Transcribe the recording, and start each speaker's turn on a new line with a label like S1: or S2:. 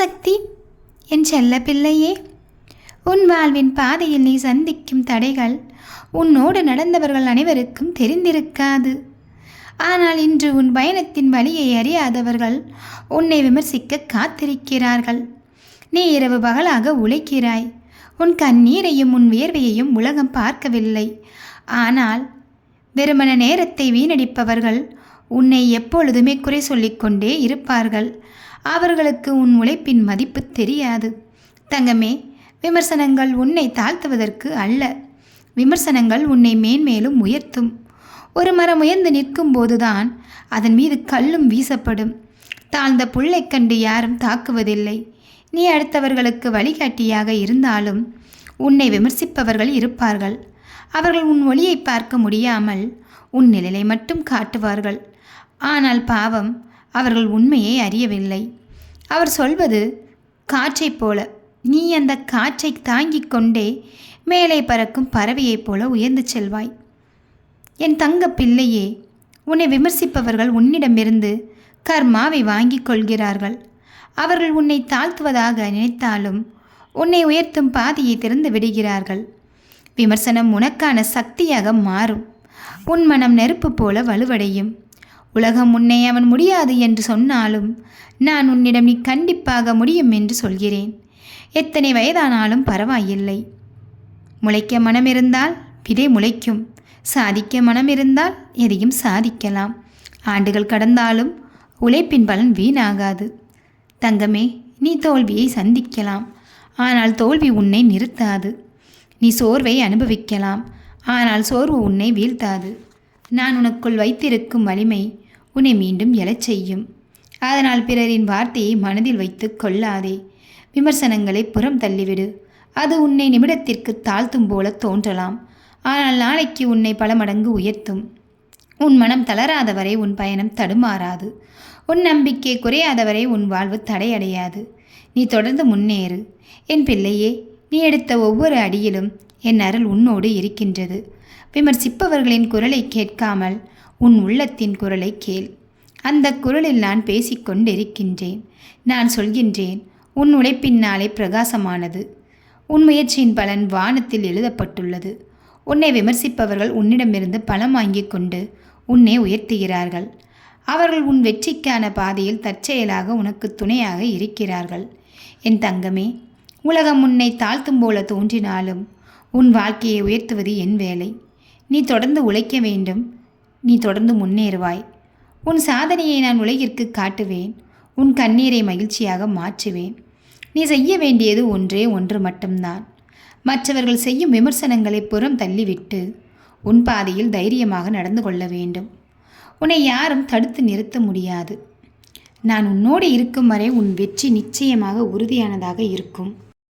S1: சக்தி. என் செல்ல பிள்ளையே உன் வாழ்வின் பாதையில் நீ சந்திக்கும் தடைகள் உன்னோடு நடந்தவர்கள் அனைவருக்கும் தெரிந்திருக்காது. ஆனால் இன்று உன் பயணத்தின் வழியை அறியாதவர்கள் உன்னை விமர்சிக்க காத்திருக்கிறார்கள். நீ இரவு பகலாக உழைக்கிறாய். உன் கண்ணீரையும் உன் வியர்வையையும் உலகம் பார்க்கவில்லை. ஆனால் வெறுமன நேரத்தை வீணடிப்பவர்கள் உன்னை எப்பொழுதுமே குறை சொல்லிக்கொண்டே இருப்பார்கள். அவர்களுக்கு உன் உழைப்பின் மதிப்பு தெரியாது. தங்கமே விமர்சனங்கள் உன்னை தாழ்த்துவதற்கு அல்ல. விமர்சனங்கள் உன்னை மேன்மேலும் உயர்த்தும். ஒரு மரம் உயர்ந்து நிற்கும் போதுதான் அதன் மீது கல்லும் வீசப்படும். தாழ்ந்த புல்லை கண்டு யாரும் தாக்குவதில்லை. நீ அடுத்தவர்களுக்கு வழிகாட்டியாக இருந்தாலும் உன்னை விமர்சிப்பவர்கள் இருப்பார்கள். அவர்கள் உன் ஒளியை பார்க்க முடியாமல் உன் நிழலை மட்டும் காட்டுவார்கள். ஆனால் பாவம் அவர்கள் உண்மையை அறியவில்லை. அவர் சொல்வது காற்றைப் போல. நீ அந்த காற்றை தாங்கிக் கொண்டே மேலே பறக்கும் பறவையைப் போல உயர்ந்து செல்வாய். என் தங்க பிள்ளையே உன்னை விமர்சிப்பவர்கள் உன்னிடமிருந்து கர்மாவை வாங்கிக் கொள்கிறார்கள். அவர்கள் உன்னை தாழ்த்துவதாக நினைத்தாலும் உன்னை உயர்த்தும் பாதையை திறந்து விடுகிறார்கள். விமர்சனம் உனக்கான சக்தியாக மாறும். உன் மனம் நெருப்பு போல வலுவடையும். உலகம் உன்னை அவன் முடியாது என்று சொன்னாலும் நான் உன்னிடம் நீ கண்டிப்பாக முடியும் என்று சொல்கிறேன். எத்தனை வயதானாலும் பரவாயில்லை. முளைக்க மனம் இருந்தால் விதை முளைக்கும். சாதிக்க மனம் இருந்தால் எதையும் சாதிக்கலாம். ஆண்டுகள் கடந்தாலும் உழைப்பின் பலன் வீணாகாது. தங்கமே நீ தோல்வியை சந்திக்கலாம். ஆனால் தோல்வி உன்னை நிறுத்தாது. நீ சோர்வை அனுபவிக்கலாம். ஆனால் சோர்வு உன்னை வீழ்த்தாது. நான் உனக்குள் வைத்திருக்கும் வலிமை உன்னை மீண்டும் எழச் செய்யும். அதனால் பிறரின் வார்த்தையை மனதில் வைத்து கொள்ளாதே. விமர்சனங்களை புறம் தள்ளிவிடு. அது உன்னை நிமிடத்திற்கு தாழ்த்தும் போல தோன்றலாம். ஆனால் நாளைக்கு உன்னை பல மடங்கு உயர்த்தும். உன் மனம் தளராதவரை உன் பயணம் தடுமாறாது. உன் நம்பிக்கை குறையாதவரை உன் வாழ்வு தடையடையாது. நீ தொடர்ந்து முன்னேறு. என் பிள்ளையே நீ எடுத்த ஒவ்வொரு அடியிலும் என் அருள் உன்னோடு இருக்கின்றது. விமர்சிப்பவர்களின் குரலை கேட்காமல் உன் உள்ளத்தின் குரலை கேள். அந்த குரலில் நான் பேசிக்கொண்டிருக்கின்றேன். நான் சொல்கின்றேன் உன் உழைப்பின் நாளை பிரகாசமானது. உன் முயற்சியின் பலன் வானத்தில் எழுதப்பட்டுள்ளது. உன்னை விமர்சிப்பவர்கள் உன்னிடமிருந்து பணம் வாங்கிக் கொண்டு உன்னை உயர்த்துகிறார்கள். அவர்கள் உன் வெற்றிக்கான பாதையில் தற்செயலாக உனக்கு துணையாக இருக்கிறார்கள். என் தங்கமே உலகம் உன்னை தாழ்த்தும் போல தோன்றினாலும் உன் வாழ்க்கையை உயர்த்துவது என் வேலை. நீ தொடர்ந்து உழைக்க வேண்டும் நீ தொடர்ந்து முன்னேறுவாய். உன் சாதனையை நான் உலகிற்கு காட்டுவேன். உன் கண்ணீரை மகிழ்ச்சியாக மாற்றுவேன். நீ செய்ய வேண்டியது ஒன்றே ஒன்று மட்டும்தான். மற்றவர்கள் செய்யும் விமர்சனங்களை புறம் தள்ளிவிட்டு உன் பாதையில் தைரியமாக நடந்து கொள்ள வேண்டும். உன்னை யாரும் தடுத்து நிறுத்த முடியாது. நான் உன்னோடு இருக்கும் வரை உன் வெற்றி நிச்சயமாக உறுதியானதாக இருக்கும்.